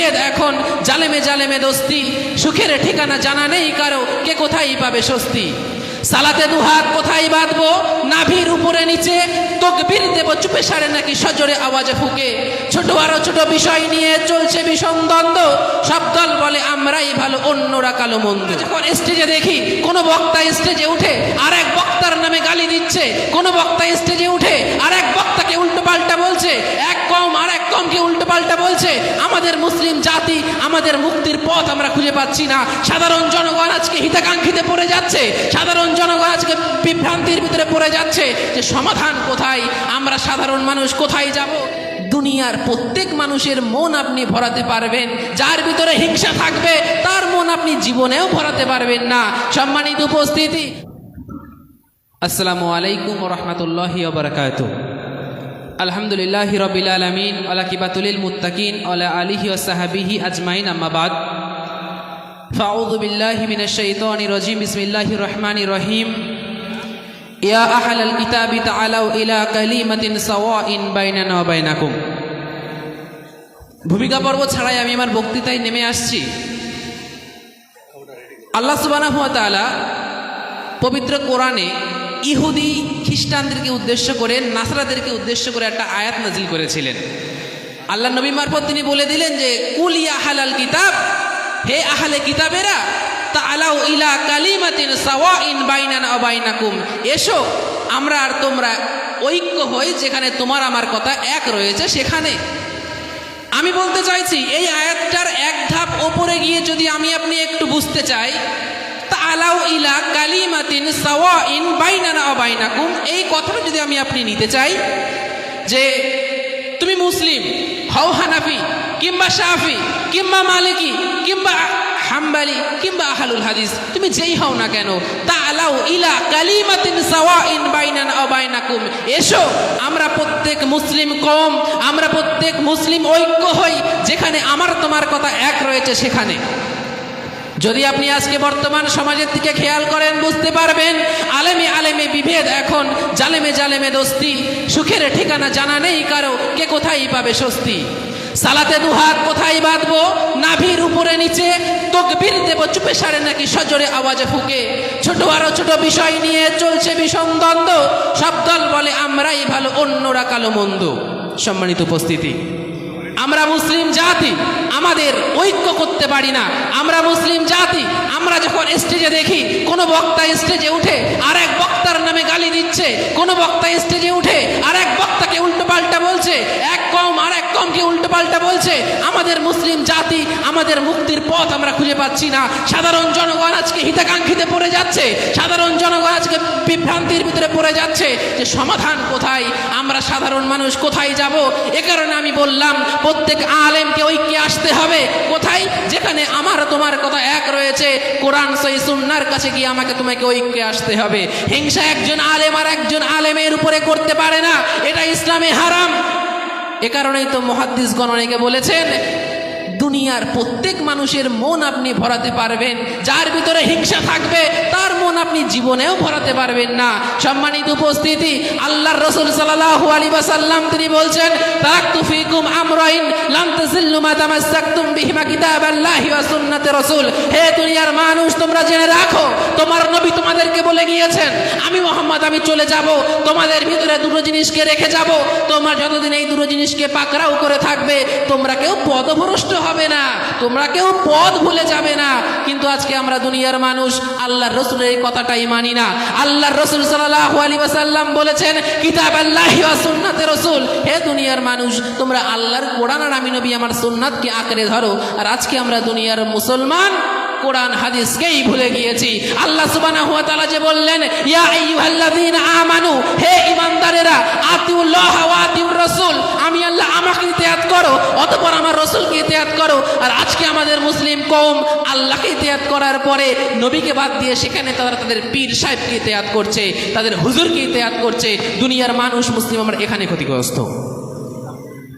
বিভেদ এখন জালেমে জালেমে দোস্তি, সুখের ঠিকানা জানা নেই কারও, কে কোথায় পাবে স্বস্তি? সালাতে দুহাত কোথায় বাঁধবো? নাভির উপরে নিচে তকবির দেব, চুপে সারে নাকি সজোরে আওয়াজে ফুকে? ছোট আরও ছোট বিষয় নিয়ে চলছে ভীষণ দ্বন্দ্ব। সব দল বলে, আমরাই ভালো, অন্যরা কালো মন্দ। যখন স্টেজে দেখি, কোন বক্তা স্টেজে উঠে আর এক বক্তার নামে গালি দিচ্ছে, কোন বক্তা স্টেজে উঠে আর এক বক্তাকে উল্টো পাল্টা বলছে, এক কম আর এক কমকে উল্টো পাল্টা বলছে। আমাদের মুসলিম জাতি, আমাদের মুক্তির পথ আমরা খুঁজে পাচ্ছি না। সাধারণ জনগণ আজকে হিতাকাঙ্ক্ষিতে পড়ে যাচ্ছে। সাধারণ জনগণ আজকে বিভ্রান্তির ভিতরে পড়ে যাচ্ছে যে সমাধান কোথায়? আমরা সাধারণ মানুষ কোথায় যাব? দুনিয়ার প্রত্যেক মানুষের মন আপনি ভরাতে পারবেন। যার ভিতরে হিংসা থাকবে, তার মন আপনি জীবনেও ভরাতে পারবেন না। সম্মানিত উপস্থিতি। আসসালামু আলাইকুম রহমতুল্লাহ আলহামদুলিল্লাহ রবিল আলমিন আলা কিবাতুলিল মুত্তাকিন আলা আলিহি ও সাহাবিহি আজমাইন আম্মাবাদ ফাউযু বিল্লাহি মিনাশ শাইতানির রাজিম, বিসমিল্লাহির রহমানির রহিম। ইয়া আহলাল কিতাবি তাআলাউ ইলা কালিমাতিন সাওয়াইন বাইনানা ওয়া বাইনাকুম। ভূমিকা পর্ব ছাড়াই আমি আমার বক্তৃতায় নেমে আসছি। আল্লাহ সুবহানাহু ওয়া তাআলা পবিত্র কোরআনে ইহুদি খ্রিস্টানদেরকে উদ্দেশ্য করে, নাসরাদেরকে উদ্দেশ্য করে একটা আয়াত নাজিল করেছিলেন। আল্লাহ নবী মারফত তিনি বলে দিলেন যে, কুল ইয়া আহালাল কিতাব হে আহলে কিতাবেরা তা আলাউ ইলা কালিমাতিন সাওয়াইন বাইনানা ওয়া বাইনাকুম এসো, আমরা আর তোমরা ঐক্য হই যেখানে তোমার আমার কথা এক রয়েছে সেখানে। আমি বলতে চাইছি, এই আয়াতটার এক ধাপ ওপরে গিয়ে যদি আমি আপনি একটু বুঝতে চাই তালাউ ইলা কালিমাতিন সাওয়াইন বাইনানা ওয়া বাইনাকুম। এই কথাটা যদি আমি আপনি নিতে চাই, যে তুমি মুসলিম, হও হানাফি, কিংবা শাফি, কিংবা মালিকি, কিংবা হাম্বালি, কিংবা আহালুল হাদিস, তুমি যেই হও না কেন তালাউ ইলা কালিমাতিন সাওয়াইন বাইনানা ওয়া বাইনাকুম। এসো, আমরা প্রত্যেক মুসলিম কম আমরা প্রত্যেক মুসলিম ঐক্য হই, যেখানে আমার তোমার কথা এক রয়েছে সেখানে। যদি আপনি আজকে বর্তমান সমাজের দিকে খেয়াল করেন, বুঝতে পারবেন, আলেমে আলেমে বিভেদ এখন, জালেমে জালেমে দোস্তি, সুখের ঠিকানা জানা নেই কারও, কে কোথায় পাবে স্বস্তি? সালাতে দুহাত কোথায় বাঁধবো? নাভির উপরে নিচে তকবির দেব, চুপে সারে নাকি সজোরে আওয়াজে ফুকে? ছোট আরও ছোট বিষয় নিয়ে চলছে ভীষণ দ্বন্দ্ব, সব দল বলে আমরাই ভালো, অন্যরা কালো মন্দ। সম্মানিত উপস্থিতি। আমরা মুসলিম জাতি, আমাদের ঐক্য করতে পারি না। আমরা মুসলিম জাতি, আমরা যখন স্টেজে দেখি, কোনো বক্তা স্টেজে উঠে আর এক বক্তার নামে গালি দিচ্ছে, কোনো বক্তা স্টেজে উঠে আর এক বক্তাকে উল্টো পাল্টা বলছে এক কম আর এক কমকে উল্টো পাল্টা বলছে, আমাদের মুসলিম জাতি, আমাদের মুক্তির পথ আমরা খুঁজে পাচ্ছি না। সাধারণ জনগণ আজকে হিতাকাঙ্ক্ষিতে পড়ে যাচ্ছে। সাধারণ জনগণ আজকে বিভ্রান্তির ভিতরে পড়ে যাচ্ছে যে সমাধান কোথায়? আমরা সাধারণ মানুষ কোথায় যাব? এ কারণে আমি বললাম, প্রত্যেক আলেমকে ঐক্যে আসতে হবে। কোথায়? যেখানে আমার তোমার কথা এক রয়েছে। কোরআন সই সুন্নার কাছে গিয়ে আমাকে তোমাকে ঐক্যে আসতে হবে। হিংসা একজন আলেম আর একজন আলেমের উপরে করতে পারে না। এটা ইসলামে হারাম। এ কারণেই তো মহাদ্দিসগণ অনেকে বলেছেন দুনিয়ার প্রত্যেক মানুষের মন আপনি ভরাতে পারবেন, যার ভিতরে হিংসা থাকবে, তার মন আপনি জীবনেও ভরাতে পারবেন না। সম্মানিত উপস্থিতি, আল্লাহর রসুল সাল্লাল্লাহু আলাইহি ওয়াসাল্লাম তিনি বলছেন হে মানুষ, তোমরা জেনে রাখো, তোমার নবী তোমাদেরকে বলে গিয়েছেন, আমি মোহাম্মদ, আমি চলে যাব, তোমাদের ভিতরে দুটো জিনিসকে রেখে যাব, তোমরা যতদিন এই দুটো জিনিসকে পাকড়াও করে থাকবে, তোমরা কেউ পদভ্রষ্ট হবে না। তোমরা কেউ পদ ভুলে যাবে না। কিন্তু আজকে আমরা দুনিয়ার মানুষ, আল্লাহর রসুলের এই কথাটাই মানি না। আল্লাহর রসুল সাল্লাল্লাহু আলাইহি ওয়াসাল্লাম বলেছেন কিতাব আল্লাহি সুন্নাতে রসুল। হে দুনিয়ার মানুষ, তোমরা আল্লাহর কোরআন আর আমি নবী আমার সুন্নাতকে আঁকড়ে ধরো। আর আজকে আমরা দুনিয়ার মুসলমান, কোরআন হাদিসকেই ভুলে গিয়েছি। আল্লাহ সুবহানাহু ওয়া তাআলা যে বললেন আমানু, হে ঈমানদারেরা, আতিউল্লাহ আতিউর রাসূল, আমি আল্লাহ আমাকে ইতিয়াত করো, অতঃপর রাসূলকে ইতিহাত করো। আর আজকে আমাদের মুসলিম কম আল্লাহকে ইতিহাত করার পরে নবীকে বাদ দিয়ে সেখানে তারা তাদের পীর সাহেবকে ইতিহাত করছে, তাদের হুজুরকে ইতিহাত করছে। দুনিয়ার মানুষ মুসলিম আমরা এখানে ক্ষতিগ্রস্ত।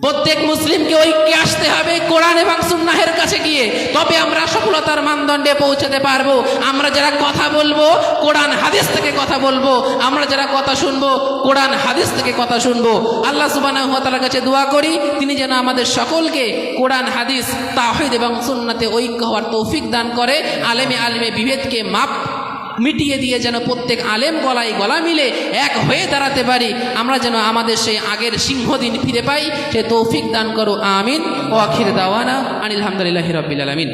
প্রত্যেক মুসলিমকে ঐক্যে আসতে হবে কোরআন এবং সুন্নাহের কাছে গিয়ে। তবে আমরা সফলতার মানদণ্ডে পৌঁছাতে পারব। আমরা যারা কথা বলব, কোরআন হাদিস থেকে কথা বলব, আমরা যারা কথা শুনব, কোরআন হাদিস থেকে কথা শুনব। আল্লাহ ওয়া কাছে দোয়া করি, তিনি যেন আমাদের সকলকে কোরআন, হাদিস তাহিদ এবং সুন্নাতে ঐক্য হওয়ার তৌফিক দান করে, আলেমে আলেমে বিভেদকে মাপ মিটিয়ে দিয়ে যেন প্রত্যেক আলেম গলায় গলা মিলে এক হয়ে দাঁড়াতে পারি। আমরা যেন আমাদের সেই আগের সিংহদিন ফিরে পাই। সে তৌফিক দান করো, আমিন। ও আখির দাওয়ানা আনিল আলহামদুলিল্লাহ হিরবিল আলামিন।